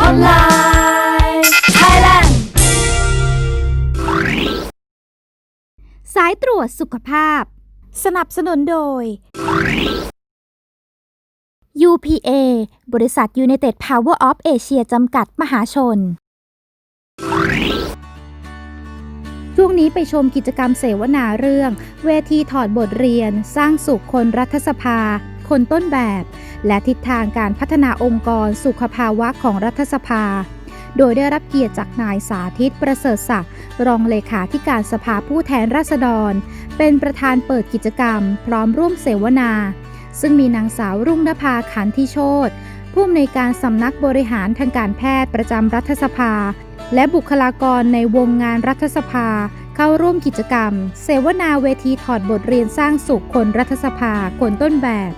Hotline Thailand สายตรวจสุขภาพ สนับสนุนโดย UPA บริษัท United Power of Asia จำกัดมหาชน ช่วงนี้ไปชมกิจกรรมเสวนาเรื่อง เวทีถอดบทเรียน สร้างสุขคนรัฐสภา คนต้นแบบ และทิศทางการพัฒนาองค์กรสุขภาวะของรัฐสภา โดยได้รับเกียรติจากนายสาธิตประเสริฐศักดิ์รองเลขาธิการสภาผู้แทนราษฎร เป็นประธานเปิดกิจกรรม พร้อมร่วมเสวนา ซึ่งมีนางสาวรุ่งนภาขันธิโชตผู้อำนวยการสำนักบริหารทางการแพทย์ประจำรัฐสภา และบุคลากรในวงงานรัฐสภา เข้าร่วมกิจกรรม เสวนาเวทีถอดบทเรียนสร้างสุขคนรัฐสภาคนต้นแบบ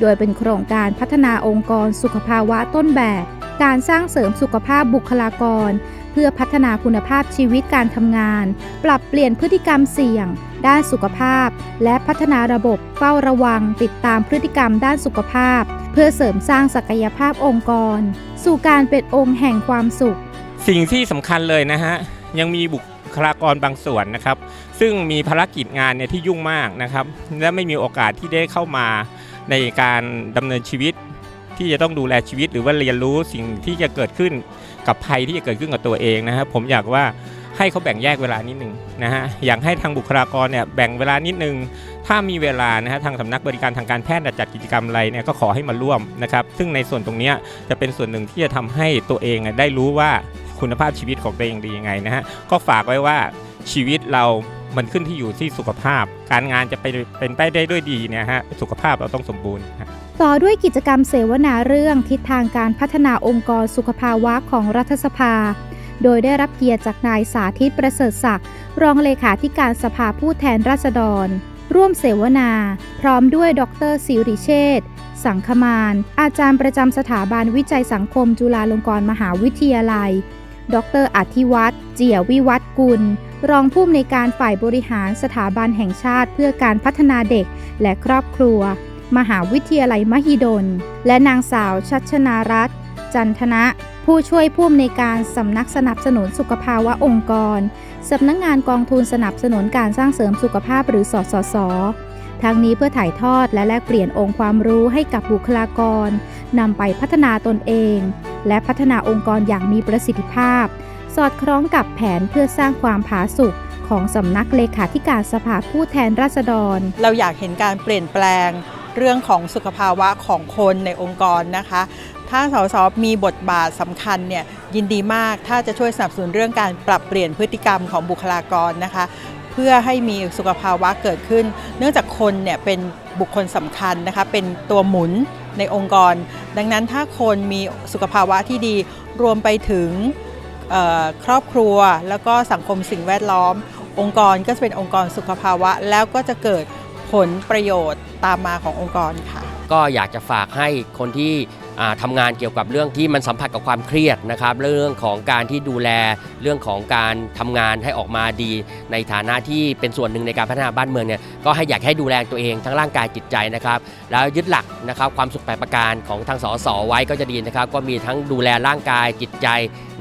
โดยเป็นโครงการพัฒนาองค์กรสุขภาวะต้นแบบ การสร้างเสริมสุขภาพบุคลากร เพื่อพัฒนาคุณภาพชีวิตการทำงาน ปรับเปลี่ยนพฤติกรรมเสี่ยง ด้านสุขภาพ และพัฒนาระบบเฝ้าระวัง ติดตามพฤติกรรมด้านสุขภาพ เพื่อเสริมสร้างศักยภาพองค์กร สู่การเป็นองค์แห่งความสุข สิ่งที่สำคัญเลยนะฮะยังมีบุคลากรบางส่วนนะครับ ซึ่งมีภารกิจงานเนี่ยที่ยุ่งมากนะครับ และไม่มีโอกาสที่ได้เข้ามา ในการดำเนินชีวิตที่จะต้องดูแลชีวิต หรือว่าเรียนรู้สิ่งที่จะเกิดขึ้นกับภัยที่จะเกิดขึ้นกับตัวเองนะครับผมอยากว่าให้เขาแบ่งแยกเวลานิดนึงนะฮะอยากให้ทางบุคลากรเนี่ยแบ่งเวลานิดนึง ถ้ามีเวลานะฮะทางสำนักบริการทางการแพทย์จัดกิจกรรมอะไรเนี่ยก็ขอให้มาร่วมนะครับ ซึ่งในส่วนตรงนี้จะเป็นส่วนหนึ่งที่จะทำให้ตัวเองได้รู้ว่าคุณภาพชีวิตของตัวเองดียังไงนะฮะก็ฝากไว้ว่าชีวิตเรา มันขึ้นที่อยู่ที่สุขภาพ การงานจะไปเป็นไปได้ด้วยดีเนี่ยฮะสุขภาพเราต้องสมบูรณ์ต่อด้วยกิจกรรมเสวนาเรื่องทิศทางการพัฒนาองค์กรสุขภาวะของรัฐสภา โดยได้รับเกียรติจากนายสาธิตประเสริฐศักดิ์รองเลขาธิการสภาผู้แทนราษฎร ร่วมเสวนา พร้อมด้วยดรสิริเชษสังคมาน อาจารย์ประจำสถาบันวิจัยสังคมจุฬาลงกรณ์มหาวิทยาลัย ดรอธิวัตรเจียวิวัฒน์กุล รองผู้อำนวยการฝ่ายบริหารสถาบันแห่งชาติเพื่อการพัฒนาเด็กและครอบครัว มหาวิทยาลัยมหิดล และนางสาวชัชนารัตน์จันทนะ ผู้ช่วยผู้อำนวยการสำนักสนับสนุนสุขภาวะองค์กรสำนักงานกองทุนสนับสนุนการสร้างเสริมสุขภาพหรือสสสทั้งนี้เพื่อถ่ายทอดและแลกเปลี่ยนองค์ความรู้ให้กับบุคลากรนำไปพัฒนาตนเอง และพัฒนาองค์กรอย่างมีประสิทธิภาพ สอดคล้องกับแผนเพื่อสร้างความผาสุกของสำนักเลขาธิการสภาผู้แทนราษฎร เราอยากเห็นการเปลี่ยนแปลงเรื่องของสุขภาวะของคนในองค์กรนะคะ ถ้าสสมีบทบาทสำคัญเนี่ยยินดีมากถ้าจะช่วยสนับสนุนเรื่องการปรับเปลี่ยนพฤติกรรมของบุคลากรนะคะ พื่อให้มีสุขภาวะเกิดขึ้น เนื่องจากคนเนี่ยเป็นบุคคลสำคัญนะคะเป็นตัวหมุนในองค์กร ดังนั้นถ้าคนมีสุขภาวะที่ดีรวมไปถึงครอบครัว แล้วก็สังคมสิ่งแวดล้อม องค์กรก็จะเป็นองค์กรสุขภาวะ แล้วก็จะเกิดผลประโยชน์ตามมาขององค์กรค่ะ ก็อยากจะฝากให้คนที่ ทำางานเกี่ยวกับเรื่องที่มันสัมผัสกับความเครียดนะครับ เรื่องของการที่ดูแลเรื่องของการทำงานให้ออกมาดี ในฐานะที่เป็นส่วนหนึ่งในการพัฒนาบ้านเมืองเนี่ยก็ให้อยากให้ดูแลตัวเองทั้งร่างกายจิตใจนะครับ แล้วยึดหลักนะครับความสุขแปดประการของทางสสไว้ก็จะดีนะครับ ก็มีทั้งดูแลร่างกายจิตใจ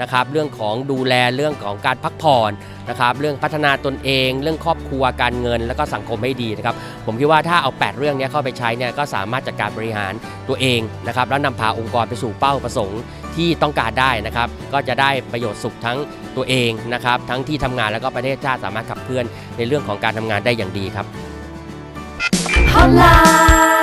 นะครับเรื่องของดูแลเรื่องของการพักผ่อนนะครับเรื่องพัฒนาตนเอง เรื่องครอบครัวการเงิน แล้วก็สังคมให้ดีนะครับผมคิดว่าถ้าเอา 8 เรื่องนี้เข้าไปใช้เนี่ยก็สามารถจัดการบริหารตัวเองนะครับแล้วนำพาองค์กรไปสู่เป้าประสงค์ที่ต้องการได้นะครับก็จะได้ประโยชน์สุขทั้งตัวเองนะครับทั้งที่ทำงานแล้วก็ประเทศชาติสามารถขับเคลื่อนในเรื่องของการทำงานได้อย่างดีครับ Hotline